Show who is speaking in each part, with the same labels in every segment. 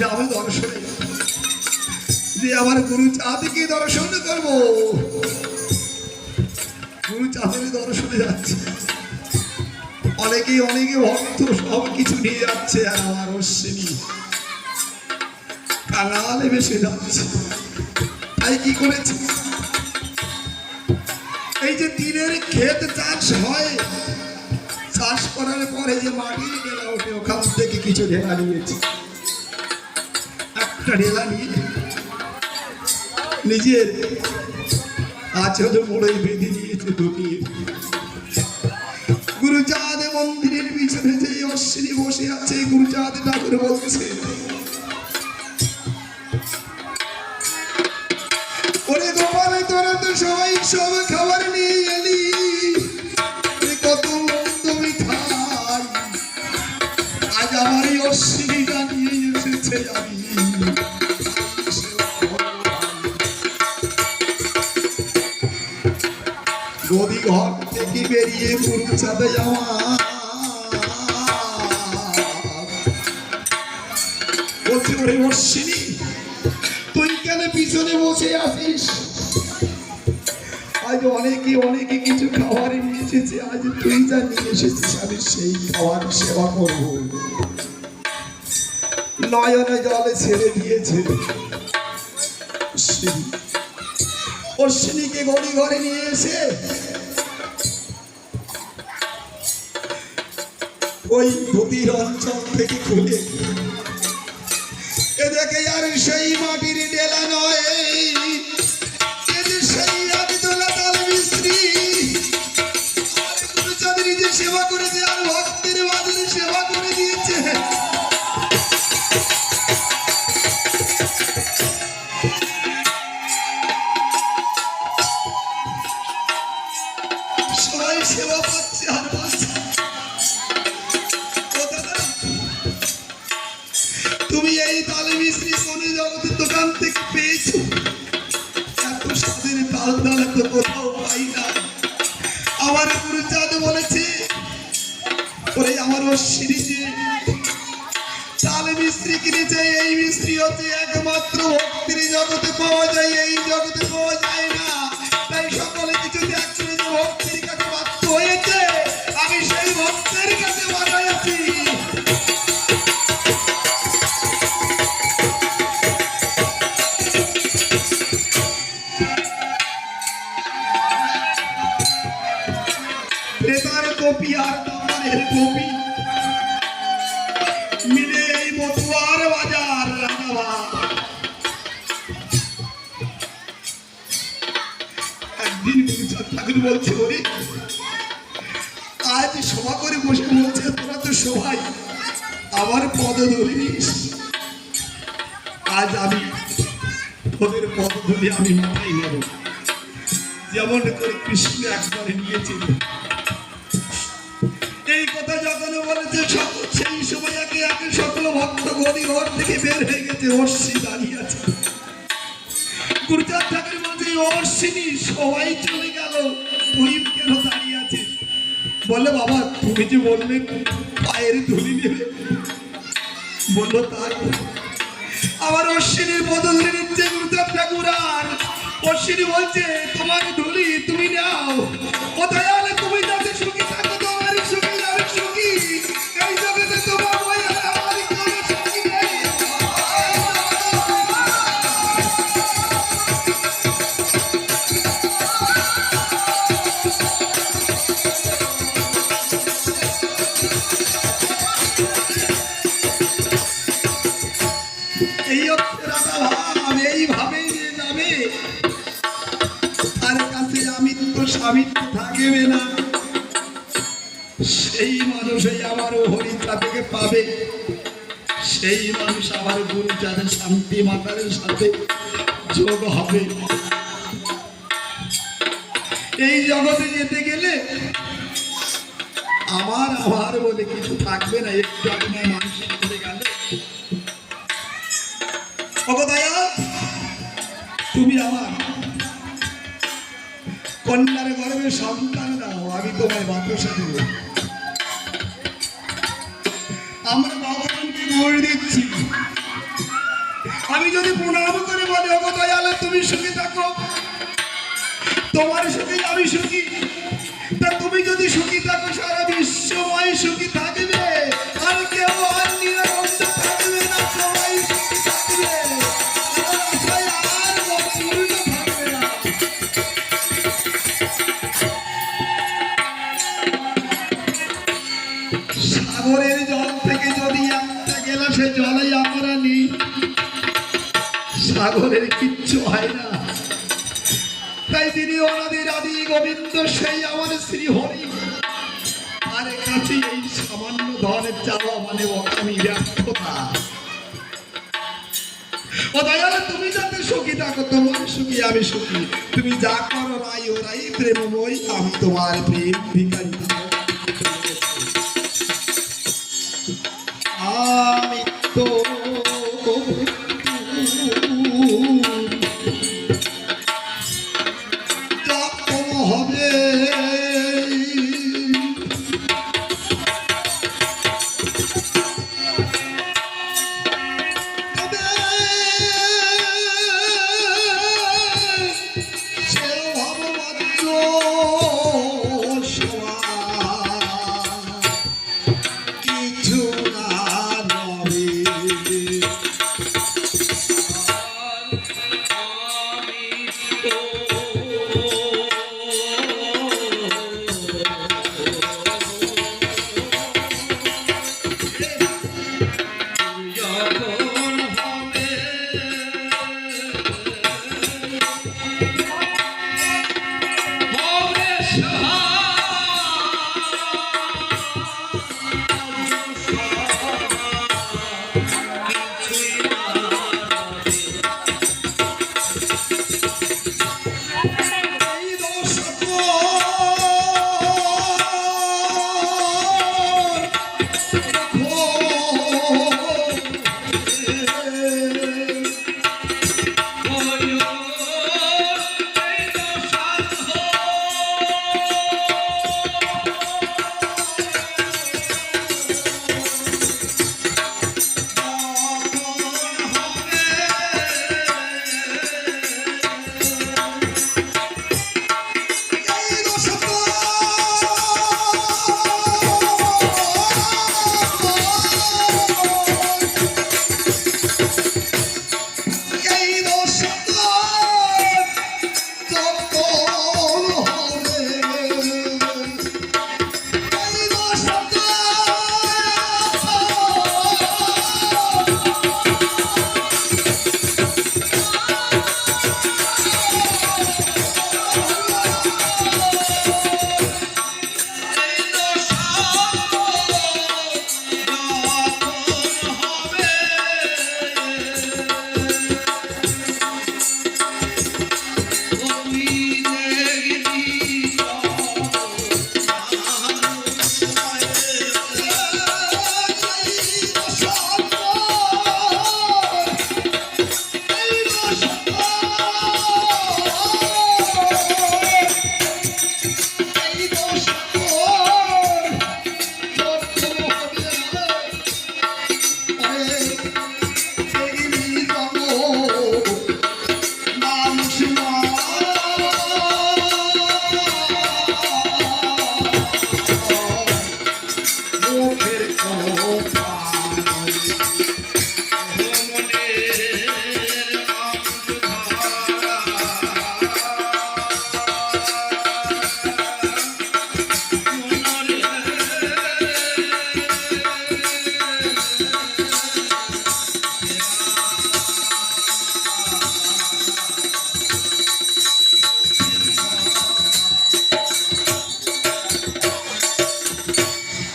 Speaker 1: গ্রামে দর্শনে যে আমার গুরু চাঁদকে দর্শন করব। গুরু চাঁদের দর্শনে যাচ্ছে। অনেকে অনেকে ভক্ত, সব কিছু নিয়ে যাচ্ছে আর আমার অশ্বিনী। কাঙালে বেসে যাচ্ছে। তাই কি করেছে? এই যে তীরের ক্ষেত চাষ হয়, চাষ করার পরে যে মাটির ডেলা ওঠে, ওখান থেকে কিছু ঢেলা নিয়েছে। ঢেলা নিয়ে নিজের আচল মোড়ে বেঁধে দিয়েছে দুটিয়ে গুরুচাঁদ মন্দিরের পিছনে যে অশ্বিনী বসে আছে গুরুচাঁদ ঠাকুর বলছে আমি। নদী ঘর থেকে বেরিয়ে পুরু যাওয়া, বলছে ওরে অশ্বিনী, তুই কেন পিছনে বসে আসিস আজ অনেকে অনেকে কিছু খাবার নিয়ে এসেছে, আজ তুই যা নিয়ে এসেছিস, আমি সেই খাবার সেবা করব। নয়নে জলে ছেড়ে দিয়েছে। অশ্বিনীকে গড়ি ঘরে নিয়ে এসে ওই নদীর অঞ্চল থেকে খুলে। এ দেখে আর সেই মাটির ডেলা নয়। সেই তাল মিস্ত্রি সেবা করেছে তুমি এই তালে মিস্ত্রি কোন জগতের দোকান থেকে পেয়েছ। এত স্বাদের তাল দাল তো কোথাও পাই না। আমার গুরুচাঁদ বলেছে ওরে আমার তালে কিনেছে, এই মিস্ত্রি হচ্ছে একমাত্র ভক্তির জগতে পাওয়া যায়, এই জগতে পাওয়া যায় না। ক্রেতার কপি আর দামারের কপি। মিলে এই মতুয়ার বাজার রাজাবা একদিন ঠাকুর বলছে, ওরে, আজ সভা করে বসে বলছে তোরা তো সবাই, আমার পদ ধরিস আজ আমি তোদের পদ ধরে আমি মাথায় নেব। যেমন করে কৃষ্ণ একবারে নিয়েছিল। কথা যখন বলেছে সেই সময় একে একে সকল ভক্ত গদি ঘর থেকে বের হয়ে গেছে অর্ষি দাঁড়িয়ে আছে। গুরুচাঁদ ঠাকুর বলছে অর্ষিনী সবাই চলে গেল তুই কেন দাঁড়িয়ে আছিস বলে বাবা, তুমি যে বললে, পায়ের ধুলি নেবে বলল তাই আমার অশ্বিনীর ধরে নিচ্ছে গুরুচাঁদ ঠাকুর, আর অশ্বিনী বলছে, তোমার ধুলি তুমি স্বামিত্ব থাকবে না। সেই মানুষই আমার হরিতা থেকে পাবে। সেই মানুষ আমার গুরু যাদের শান্তি মাতারের সাথে যোগ হবে। এই জগতে যেতে গেলে আমার আমার বলে কিছু থাকবে না, একটু আপনার মানুষের করে গেলে। তুমি আমার কন্যার গর্বে সন্তান দাও, আমি তোমায় বাতাসা দেব। আমরা ভগবানকে গড়ে দিচ্ছি। আমি যদি প্রণাম করে বলে ওগো দয়ালে, তুমি সুখী থাকো। তোমার সুখী, আমি সুখী। তা তুমি যদি সুখী থাকো গেলাসে জলে আমরা নিই। সাগরের কিচ্ছু হয় না। তাই তিনি ওনাদের আদি গোবিন্দ, সেই আমার শ্রী হরি কাছে এই সামান্য চাওয়া মানে আমি ব্যর্থতা। ও তুমি যাতে সুখী থাকো, তোমার সুখী, আমি সুখী। তুমি যা করো রাই ও রাই প্রেমময় আমি তোমার প্রেম ভিখারি এই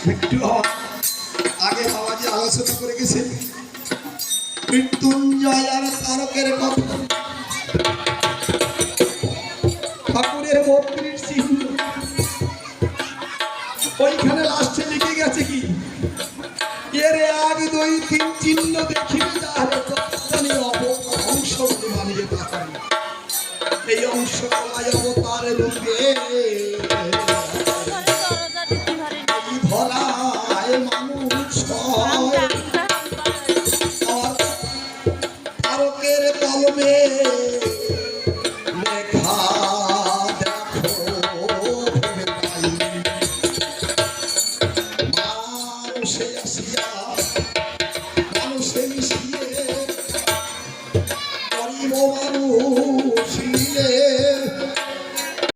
Speaker 1: আগে বাবাজি আলোচনা করে গেছে। মৃত্যুঞ্জয় আর তারকের কথা। ঠাকুরের বত্রিশ চিহ্ন। ওইখানে লাস্টে লিখে গেছে কি? এর এক দুই তিন চিহ্ন যাহারে তত্ত্বানি অংশ এই অংশ কমায় অবতার লোকে
Speaker 2: রে